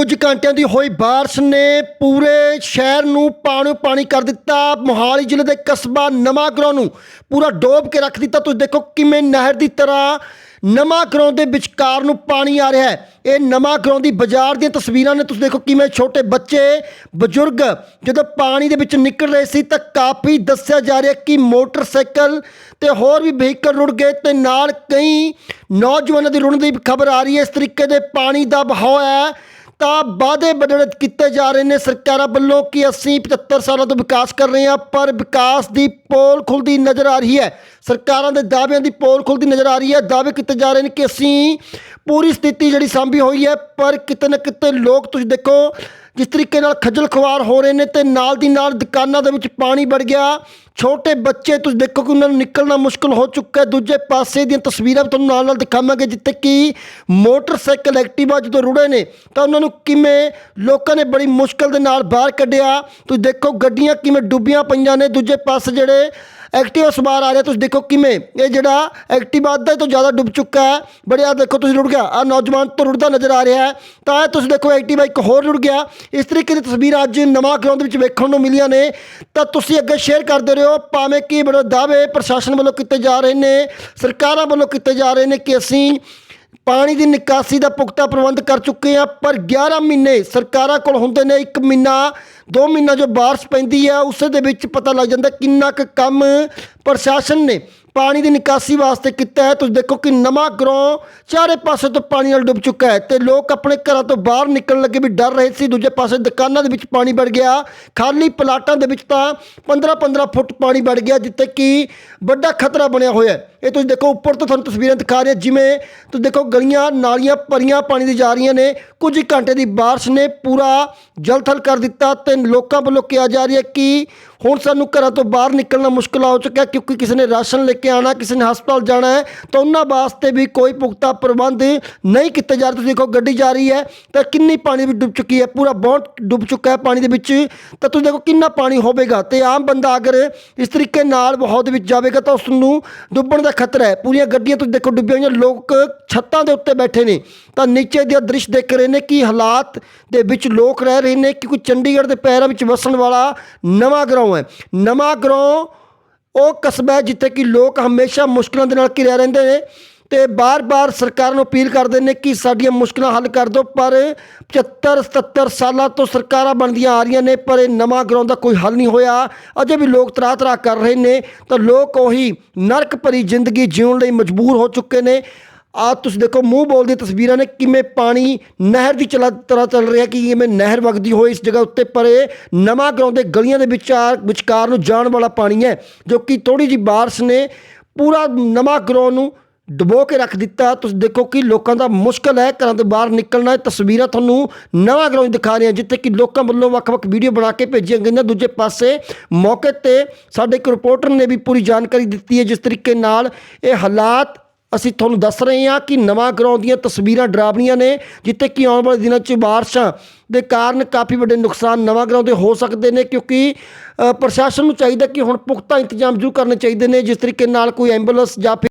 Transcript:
ਕੁਝ ਘੰਟਿਆਂ ਦੀ ਹੋਈ ਬਾਰਿਸ਼ ਨੇ ਪੂਰੇ ਸ਼ਹਿਰ ਨੂੰ ਪਾਣੀ ਪਾਣੀ ਕਰ ਦਿੱਤਾ। ਮੋਹਾਲੀ ਜ਼ਿਲ੍ਹੇ ਦੇ ਕਸਬਾ ਨਵਾਂਗਰਾਉਂ ਨੂੰ ਪੂਰਾ ਡੋਬ ਕੇ ਰੱਖ ਦਿੱਤਾ। ਤੁਸੀਂ ਦੇਖੋ ਕਿਵੇਂ ਨਹਿਰ ਦੀ ਤਰ੍ਹਾਂ ਨਵਾਂਗਰਾਉਂ ਦੇ ਵਿਚਕਾਰ ਨੂੰ ਪਾਣੀ ਆ ਰਿਹਾ ਹੈ। ਇਹ ਨਵਾਂਗਰਾਉਂ ਦੀ ਬਾਜ਼ਾਰ ਦੀਆਂ ਤਸਵੀਰਾਂ ਨੇ। ਤੁਸੀਂ ਦੇਖੋ ਕਿਵੇਂ ਛੋਟੇ ਬੱਚੇ, ਬਜ਼ੁਰਗ ਜਦੋਂ ਪਾਣੀ ਦੇ ਵਿੱਚ ਨਿਕਲ ਰਹੇ ਸੀ ਤਾਂ ਕਾਫੀ ਦੱਸਿਆ ਜਾ ਰਿਹਾ ਕਿ ਮੋਟਰਸਾਈਕਲ ਤੇ ਹੋਰ ਵੀ ਵਹੀਕਲ ਰੁੜ ਗਏ ਤੇ ਨਾਲ ਕਈ ਨੌਜਵਾਨਾਂ ਦੀ ਰੁੜਨ ਦੀ ਖਬਰ ਆ ਰਹੀ ਹੈ। ਇਸ ਤਰੀਕੇ ਦੇ ਪਾਣੀ ਦਾ ਵਹਾਅ ਹੈ। ਤਾਂ ਵਾਅਦੇ ਬੜੇ ਕੀਤੇ ਜਾ ਰਹੇ ਨੇ ਸਰਕਾਰਾਂ ਵੱਲੋਂ ਕਿ ਅਸੀਂ 75 ਸਾਲਾਂ ਤੋਂ ਵਿਕਾਸ ਕਰ ਰਹੇ ਹਾਂ, ਪਰ ਵਿਕਾਸ ਦੀ ਪੋਲ ਖੁੱਲਦੀ ਨਜ਼ਰ ਆ ਰਹੀ ਹੈ। ਸਰਕਾਰਾਂ ਦੇ ਦਾਅਵਿਆਂ ਦੀ ਪੋਲ ਖੁੱਲਦੀ ਨਜ਼ਰ ਆ ਰਹੀ ਹੈ। ਦਾਅਵੇ ਕੀਤੇ ਜਾ ਰਹੇ ਨੇ ਕਿ ਅਸੀਂ ਪੂਰੀ ਸਥਿਤੀ ਜਿਹੜੀ ਸਾਂਭੀ ਹੋਈ ਹੈ, ਪਰ ਕਿਤੇ ਨਾ ਕਿਤੇ ਲੋਕ ਤੁਸੀਂ ਦੇਖੋ ਜਿਸ ਤਰੀਕੇ ਨਾਲ ਖੱਜਲ ਖੁਆਰ ਹੋ ਰਹੇ ਨੇ ਤੇ ਨਾਲ ਦੀ ਨਾਲ ਦੁਕਾਨਾਂ ਦੇ ਵਿੱਚ ਪਾਣੀ ਵੜ ਗਿਆ। ਛੋਟੇ ਬੱਚੇ, ਤੁਸੀਂ ਦੇਖੋ ਕਿ ਉਹਨਾਂ ਨੂੰ ਨਿਕਲਣਾ ਮੁਸ਼ਕਲ ਹੋ ਚੁੱਕਾ ਹੈ। ਦੂਜੇ ਪਾਸੇ ਦੀਆਂ ਤਸਵੀਰਾਂ ਵੀ ਤੁਹਾਨੂੰ ਨਾਲ ਨਾਲ ਦਿਖਾਵਾਂਗੇ, ਜਿੱਥੇ ਕਿ ਮੋਟਰਸਾਈਕਲ ਐਕਟਿਵਾ ਜਦੋਂ ਰੁੜੇ ਨੇ, ਤਾਂ ਉਹਨਾਂ ਨੂੰ ਕਿਵੇਂ ਲੋਕਾਂ ਨੇ ਬੜੀ ਮੁਸ਼ਕਲ ਦੇ ਨਾਲ ਬਾਹਰ ਕੱਢਿਆ। ਤੁਸੀਂ ਦੇਖੋ ਗੱਡੀਆਂ ਕਿਵੇਂ ਡੁੱਬੀਆਂ ਪਈਆਂ ਨੇ। ਦੂਜੇ ਪਾਸੇ ਜਿਹੜੇ ਐਕਟਿਵਾ ਸਵਾਰ ਆ ਰਿਹਾ, ਤੁਸੀਂ ਦੇਖੋ ਕਿਵੇਂ ਇਹ ਜਿਹੜਾ ਐਕਟਿਵਾ ਅੱਧਾ ਤੋਂ ਜ਼ਿਆਦਾ ਡੁੱਬ ਚੁੱਕਾ ਹੈ। ਬੜੇ ਆ ਦੇਖੋ ਤੁਸੀਂ ਰੁੜ ਗਿਆ। ਆ ਨੌਜਵਾਨ ਤੋਂ ਰੁੜਦਾ ਨਜ਼ਰ ਆ ਰਿਹਾ ਹੈ। ਤਾਂ ਇਹ ਤੁਸੀਂ ਦੇਖੋ ਐਕਟਿਵਾ ਇੱਕ ਹੋਰ ਰੁੜ ਗਿਆ। ਇਸ ਤਰੀਕੇ ਦੀ ਤਸਵੀਰ ਅੱਜ ਨਵਾਂ ਗਰਾਊਂਡ ਵਿੱਚ ਵੇਖਣ ਨੂੰ ਮਿਲੀਆਂ ਨੇ। ਤਾਂ ਤੁਸੀਂ ਅੱਗੇ ਸ਼ੇਅਰ ਕਰਦੇ ਰਹੋ, ਭਾਵੇਂ ਕਿ ਬੜੇ ਦਾਅਵੇ ਪ੍ਰਸ਼ਾਸਨ ਵੱਲੋਂ ਕੀਤੇ ਜਾ ਰਹੇ ਨੇ, ਸਰਕਾਰਾਂ ਵੱਲੋਂ ਕੀਤੇ ਜਾ ਰਹੇ ਨੇ ਕਿ ਅਸੀਂ ਪਾਣੀ ਦੀ ਨਿਕਾਸੀ ਦਾ ਪੁਖਤਾ ਪ੍ਰਬੰਧ ਕਰ ਚੁੱਕੇ ਆ ਪਰ 11 ਮਹੀਨੇ ਸਰਕਾਰਾਂ ਕੋਲ ਹੁੰਦੇ ਨੇ 1 ਮਹੀਨਾ 2 ਮਹੀਨਾ ਜੋ ਬਾਰਿਸ਼ ਪੈਂਦੀ ਆ, ਉਸੇ ਦੇ ਵਿੱਚ ਪਤਾ ਲੱਗ ਜਾਂਦਾ ਕਿੰਨਾ ਕੁ ਕੰਮ ਪ੍ਰਸ਼ਾਸਨ ਨੇ ਪਾਣੀ ਦੀ ਨਿਕਾਸੀ ਵਾਸਤੇ ਕੀਤਾ ਹੈ। ਤੁਸੀਂ ਦੇਖੋ ਕਿ ਨਵਾਂ ਗਰੋਂ ਚਾਰੇ ਪਾਸੇ ਤੋਂ ਪਾਣੀ ਨਾਲ ਡੁੱਬ ਚੁੱਕਾ ਹੈ ਤੇ ਲੋਕ ਆਪਣੇ ਘਰਾਂ ਤੋਂ ਬਾਹਰ ਨਿਕਲਣ ਲੱਗੇ ਵੀ ਡਰ ਰਹੇ ਸੀ। ਦੂਜੇ ਪਾਸੇ ਦੁਕਾਨਾਂ ਦੇ ਵਿੱਚ ਪਾਣੀ ਵੜ ਗਿਆ। ਖਾਲੀ ਪਲਾਟਾਂ ਦੇ ਵਿੱਚ ਤਾਂ 15-15 ਫੁੱਟ ਪਾਣੀ ਵੜ ਗਿਆ, ਜਿੱਥੇ ਕਿ ਵੱਡਾ ਖਤਰਾ ਬਣਿਆ ਹੋਇਆ ਹੈ। ਇਹ ਤੁਸੀਂ ਦੇਖੋ, ਉੱਪਰ ਤੋਂ ਤੁਹਾਨੂੰ ਤਸਵੀਰਾਂ ਦਿਖਾ ਰਿਹਾ, ਜਿਵੇਂ ਤੁਸੀਂ ਦੇਖੋ ਗਲੀਆਂ ਨਾਲੀਆਂ ਭਰੀਆਂ ਪਾਣੀ ਦੀ ਜਾ ਰਹੀਆਂ ਨੇ। ਕੁਝ ਘੰਟੇ ਦੀ ਬਾਰਿਸ਼ ਨੇ ਪੂਰਾ ਜਲਥਲ ਕਰ ਦਿੱਤਾ ਤੇ ਲੋਕਾਂ ਵੱਲੋਂ ਕਿਹਾ ਜਾ ਰਿਹਾ ਕਿ ਹੁਣ ਸਾਨੂੰ ਘਰਾਂ ਤੋਂ ਬਾਹਰ ਨਿਕਲਣਾ ਮੁਸ਼ਕਲ ਹੋ ਚੁੱਕਿਆ ਕਿਉਂਕਿ ਕਿਸੇ ਨੇ ਰਾਸ਼ਨ ਲੈ ਕੇ ਆਣਾ ਕਿਸੇ ਨੇ ਹਸਪਤਾਲ ਜਾਣਾ ਹੈ, ਤਾਂ ਉਹਨਾਂ ਵਾਸਤੇ ਵੀ ਕੋਈ ਪੁਖਤਾ ਪ੍ਰਬੰਧ ਨਹੀਂ ਕੀਤਾ ਜਾ ਰਿਹਾ। ਤੁਸੀਂ ਦੇਖੋ, ਗੱਡੀ ਜਾ ਰਹੀ ਹੈ, ਤਾਂ ਕਿੰਨੀ ਪਾਣੀ ਵਿੱਚ ਡੁੱਬ ਚੁੱਕੀ ਹੈ, ਪੂਰਾ ਬਹੁਤ ਡੁੱਬ ਚੁੱਕਾ ਹੈ ਪਾਣੀ ਦੇ ਵਿੱਚ। ਤਾਂ ਤੁਸੀਂ ਦੇਖੋ, ਕਿੰਨਾ ਪਾਣੀ ਹੋਵੇਗਾ। ਤੇ ਆਮ ਬੰਦਾ ਅਗਰ ਇਸ ਤਰੀਕੇ ਨਾਲ ਬਹੁਤ ਵਿੱਚ ਜਾਵੇਗਾ, ਤਾਂ ਉਸ ਨੂੰ ਡੁੱਬਣ ਦਾ ਖਤਰਾ ਹੈ। ਪੂਰੀਆਂ ਗੱਡੀਆਂ ਤੁਸੀਂ ਦੇਖੋ, ਡੁੱਬੀਆਂ ਹੋਈਆਂ, ਲੋਕ ਛੱਤਾਂ ਦੇ ਉੱਤੇ ਬੈਠੇ ਨੇ। ਤਾਂ ਨੀਚੇ ਦੇ ਦ੍ਰਿਸ਼ ਦੇਖ ਰਹੇ ਨੇ ਕਿ ਹਾਲਾਤ ਦੇ ਵਿੱਚ ਲੋਕ ਰਹਿ ਰਹੇ ਨੇ ਕਿਉਂਕਿ ਚੰਡੀਗੜ੍ਹ ਦੇ ਪੈਰਾਂ ਵਿੱਚ ਵਸਣ ਵਾਲਾ ਨਵਾਂ ਗਰਾਉਂ ਹੈ। ਨਵਾਂ ਗਰਾਉਂ ਉਹ ਕਸਬਾ ਹੈ ਜਿੱਥੇ ਕਿ ਲੋਕ ਹਮੇਸ਼ਾ ਮੁਸ਼ਕਲਾਂ ਦੇ ਨਾਲ ਘਿਰਿਆ ਰਹਿੰਦੇ ਨੇ ਤੇ ਬਾਰ-ਬਾਰ ਸਰਕਾਰ ਨੂੰ ਅਪੀਲ ਕਰਦੇ ਨੇ ਕਿ ਸਾਡੀਆਂ ਮੁਸ਼ਕਲਾਂ ਹੱਲ ਕਰ ਦਿਓ, ਪਰ 75 77 ਸਾਲਾਂ ਤੋਂ ਸਰਕਾਰਾਂ ਬਣਦੀਆਂ ਆ ਰਹੀਆਂ ਨੇ, ਪਰ ਇਹ ਨਵਾਂ ਗਰਾਉਂ ਦਾ ਕੋਈ ਹੱਲ ਨਹੀਂ ਹੋਇਆ। ਅਜੇ ਵੀ ਲੋਕ ਤਰਾਹ ਤਰਾਹ ਕਰ ਰਹੇ ਨੇ, ਤਾਂ ਲੋਕ ਉਹੀ ਨਰਕ ਭਰੀ ਜ਼ਿੰਦਗੀ ਜਿਉਣ ਲਈ ਮਜਬੂਰ ਹੋ ਚੁੱਕੇ ਨੇ। ਆ ਤੁਸੀਂ ਦੇਖੋ, ਮੂੰਹ ਬੋਲਦੀ ਤਸਵੀਰਾਂ ਨੇ ਕਿਵੇਂ ਪਾਣੀ ਨਹਿਰ ਦੀ ਚਲਾ ਤਰ੍ਹਾਂ ਚੱਲ ਰਿਹਾ ਕਿ ਕਿਵੇਂ ਨਹਿਰ ਵਗਦੀ ਹੋਈ ਇਸ ਜਗ੍ਹਾ ਉੱਤੇ ਪਰ। ਇਹ ਨਵਾਂ ਗਰਾਉਂ ਦੇ ਗਲੀਆਂ ਦੇ ਵਿਚਾਰ ਵਿਚਕਾਰ ਨੂੰ ਜਾਣ ਵਾਲਾ ਪਾਣੀ ਹੈ, ਜੋ ਕਿ ਥੋੜੀ ਜੀ ਬਾਰਿਸ਼ ਨੇ ਪੂਰਾ ਨਵਾਂ ਗਰਾਉਂ ਨੂੰ ਡਬੋ ਕੇ ਰੱਖ ਦਿੱਤਾ। ਤੁਸੀਂ ਦੇਖੋ ਕਿ ਲੋਕਾਂ ਦਾ ਮੁਸ਼ਕਲ ਹੈ ਘਰਾਂ ਤੋਂ ਬਾਹਰ ਨਿਕਲਣਾ। ਤਸਵੀਰਾਂ ਤੁਹਾਨੂੰ ਨਵਾਂ ਗਰਾਊਂ ਦਿਖਾ ਰਹੇ ਹਾਂ ਜਿੱਥੇ ਕਿ ਲੋਕਾਂ ਵੱਲੋਂ ਵੱਖ-ਵੱਖ ਵੀਡੀਓ ਬਣਾ ਕੇ ਭੇਜੀਆਂ ਗਈਆਂ ਦੂਜੇ ਪਾਸੇ ਮੌਕੇ ਤੇ ਸਾਡੇ ਇੱਕ ਰਿਪੋਰਟਰ ਨੇ ਵੀ ਪੂਰੀ ਜਾਣਕਾਰੀ ਦਿੱਤੀ ਹੈ, ਜਿਸ ਤਰੀਕੇ ਨਾਲ ਇਹ ਹਾਲਾਤ ਅਸੀਂ ਤੁਹਾਨੂੰ ਦੱਸ ਰਹੇ ਹਾਂ ਕਿ ਨਵਾਂ ਗਰਾਊਂ ਦੀਆਂ ਤਸਵੀਰਾਂ ਡਰਾਵਣੀਆਂ ਨੇ, ਜਿੱਥੇ ਕਿ ਆਉਣ ਵਾਲੇ ਦਿਨਾਂ 'ਚ ਬਾਰਿਸ਼ਾਂ ਦੇ ਕਾਰਨ ਕਾਫੀ ਵੱਡੇ ਨੁਕਸਾਨ ਨਵਾਂ ਗਰਾਊਂ ਦੇ ਹੋ ਸਕਦੇ ਨੇ, ਕਿਉਂਕਿ ਪ੍ਰਸ਼ਾਸਨ ਨੂੰ ਚਾਹੀਦਾ ਕਿ ਹੁਣ ਪੁਖਤਾ ਇੰਤਜ਼ਾਮ ਜ਼ਰੂਰ ਕਰਨੇ ਚਾਹੀਦੇ ਨੇ, ਜਿਸ ਤਰੀਕੇ ਨਾਲ ਕੋਈ ਐਂਬੂਲੈਂਸ ਜਾਂ ਫਿਰ